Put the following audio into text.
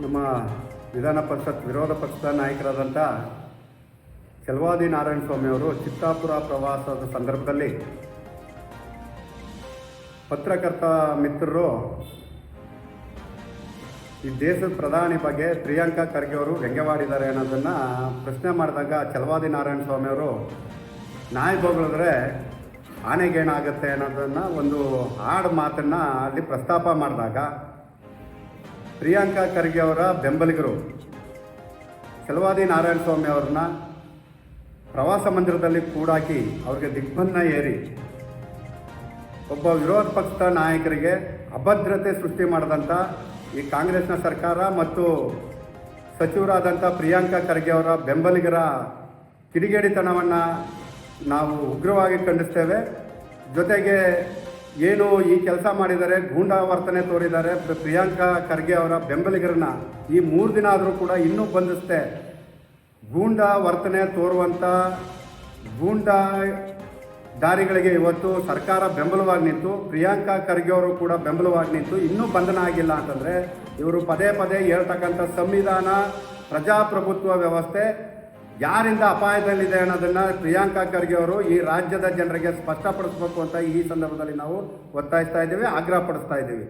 ನಮ್ಮ ವಿಧಾನ ಪರಿಷತ್ ವಿರೋಧ ಪಕ್ಷದ ನಾಯಕರಾದಂಥ ಚಲವಾದಿ ನಾರಾಯಣ ಸ್ವಾಮಿ ಅವರು ಚಿತ್ತಾಪುರ ಪ್ರವಾಸದ ಸಂದರ್ಭದಲ್ಲಿ ಪತ್ರಕರ್ತ ಮಿತ್ರರು ಈ ದೇಶದ ಪ್ರಧಾನಿ ಬಗ್ಗೆ ಪ್ರಿಯಾಂಕಾ ಖರ್ಗೆ ಅವರು ವ್ಯಂಗ್ಯವಾಡಿದ್ದಾರೆ ಅನ್ನೋದನ್ನು ಪ್ರಶ್ನೆ ಮಾಡಿದಾಗ ಚಲವಾದಿ ನಾರಾಯಣ ಸ್ವಾಮಿ ಅವರು, ನಾಯಿ ಬೊಗಳಿದ್ರೆ ಆನೆಗೇನಾಗುತ್ತೆ ಅನ್ನೋದನ್ನು ಒಂದು ಹಾಡು ಮಾತನ್ನು ಅಲ್ಲಿ ಪ್ರಸ್ತಾಪ ಮಾಡಿದಾಗ ಪ್ರಿಯಾಂಕಾ ಖರ್ಗೆ ಅವರ ಬೆಂಬಲಿಗರು ಕೆಲವಾದಿ ನಾರಾಯಣ ಸ್ವಾಮಿ ಅವ್ರನ್ನ ಪ್ರವಾಸ ಮಂದಿರದಲ್ಲಿ ಕೂಡಾಕಿ ಅವ್ರಿಗೆ ದಿಗ್ಬಂಧನ ಏರಿ ಒಬ್ಬ ವಿರೋಧ ಪಕ್ಷದ ನಾಯಕರಿಗೆ ಅಭದ್ರತೆ ಸೃಷ್ಟಿ ಮಾಡಿದಂಥ ಈ ಕಾಂಗ್ರೆಸ್ನ ಸರ್ಕಾರ ಮತ್ತು ಸಚಿವರಾದಂಥ ಪ್ರಿಯಾಂಕಾ ಖರ್ಗೆ ಅವರ ಬೆಂಬಲಿಗರ ಕಿಡಿಗೇಡಿತನವನ್ನು ನಾವು ಉಗ್ರವಾಗಿ ಖಂಡಿಸ್ತೇವೆ. ಜೊತೆಗೆ ಏನು ಈ ಕೆಲಸ ಮಾಡಿದ್ದಾರೆ ಗೂಂಡಾ ವರ್ತನೆ ತೋರಿದ್ದಾರೆ ಪ್ರಿಯಾಂಕಾ ಖರ್ಗೆ ಅವರ ಬೆಂಬಲಿಗರನ್ನ ಈ ಮೂರು ದಿನ ಆದರೂ ಕೂಡ ಇನ್ನೂ ಬಂಧಿಸ್ತೆ ಗೂಂಡಾ ವರ್ತನೆ ತೋರುವಂಥ ಗೂಂಡಾ ದಾರಿಗಳಿಗೆ ಇವತ್ತು ಸರ್ಕಾರ ಬೆಂಬಲವಾಗಿ ನಿಂತು, ಪ್ರಿಯಾಂಕಾ ಖರ್ಗೆ ಅವರು ಕೂಡ ಬೆಂಬಲವಾಗಿ ನಿಂತು ಇನ್ನೂ ಬಂಧನ ಆಗಿಲ್ಲ ಅಂತಂದರೆ ಇವರು ಪದೇ ಪದೇ ಹೇಳ್ತಕ್ಕಂಥ ಸಂವಿಧಾನ, ಪ್ರಜಾಪ್ರಭುತ್ವ ವ್ಯವಸ್ಥೆ ಯಾರಿಂದ ಅಪಾಯದಲ್ಲಿದೆ ಅನ್ನೋದನ್ನು ಪ್ರಿಯಾಂಕಾ ಖರ್ಗೆ ಅವರು ಈ ರಾಜ್ಯದ ಜನರಿಗೆ ಸ್ಪಷ್ಟಪಡಿಸಬೇಕು ಅಂತ ಈ ಸಂದರ್ಭದಲ್ಲಿ ನಾವು ಒತ್ತಾಯಿಸ್ತಾ ಇದ್ದೀವಿ ಆಗ್ರಹ ಪಡಿಸ್ತಾ ಇದ್ದೀವಿ.